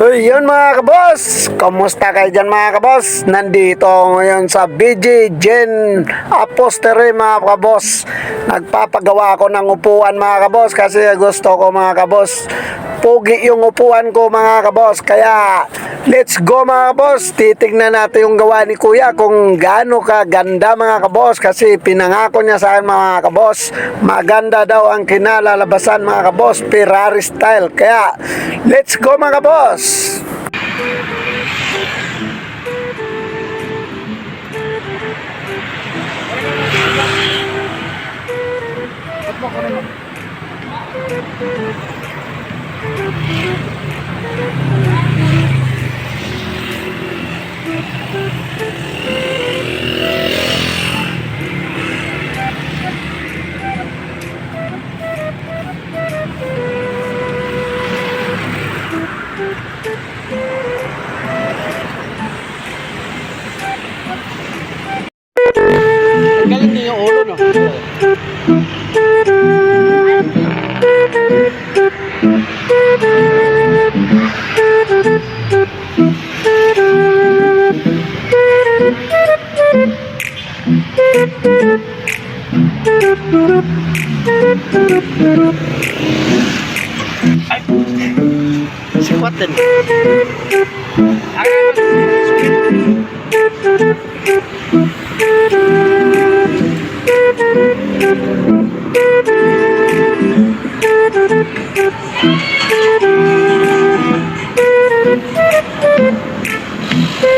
So yun mga kabos, kamusta kayo dyan mga kabos? Nandito ngayon sa BG Gen Apostery mga kabos Nagpapagawa ako ng upuan mga kabos kasi gusto ko mga kabos Pugi yung upuan ko mga kabos Kaya let's go mga kabos Titignan natin yung gawa ni kuya kung gaano kaganda mga kabos Kasi pinangako niya sa akin mga kabos Maganda daw ang kinalalabasan mga kabos Ferrari style. Kaya let's go mga kabos Galing niyo ulo no? Si Quatten.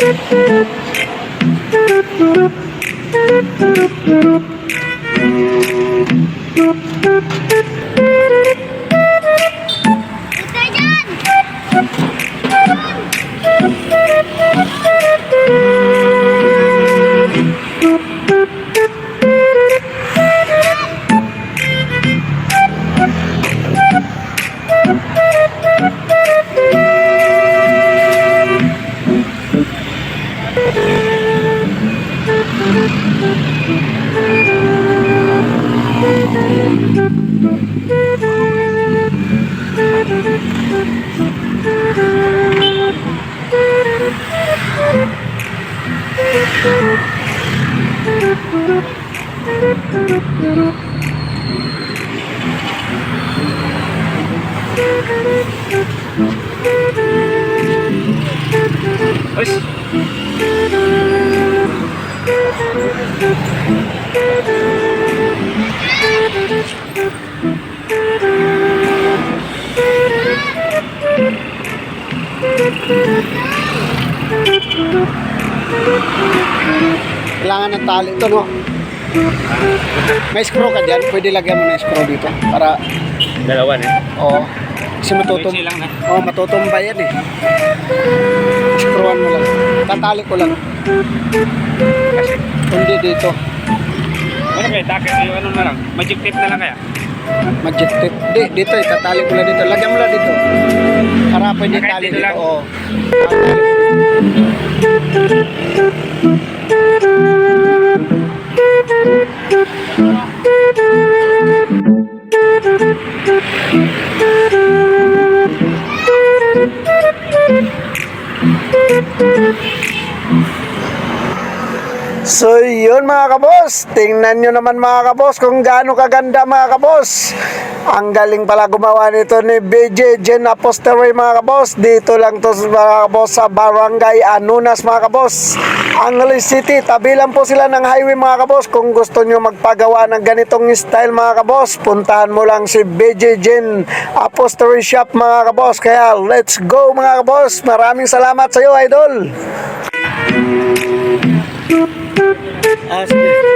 Thank you. Sikwat din. Kailangan ng tali ito, no? May screw ka dyan, pwede lagyan mo ng screw dito para, Dalawa na. oo. Kasi matutum lang na. Oo, matutumba yan eh. Screwan mo lang. Tatali ko lang. Kasi, Hindi dito. ano kaya, takip yung ano na lang, magic tape na lang kaya. Magic tape. Di, dito eh. Tatali ko lang dito. Lagyan mo lang dito. Para pwede tali dito. Oo. Tatali. So yun mga kabos, tingnan nyo naman mga kabos kung gaano kaganda mga kabos. Ang galing pala gumawa nito ni BJ Gen Apostery mga kabos. Dito lang to mga kabos sa Barangay Anunas mga kabos. Angeles City, tabi lang po sila ng highway mga kabos. Kung gusto nyo magpagawa ng ganitong style mga kabos, puntahan mo lang si BJ Gen Apostery Shop mga kabos. Kaya let's go mga kabos. Maraming salamat sa iyo idol. Ah, sige.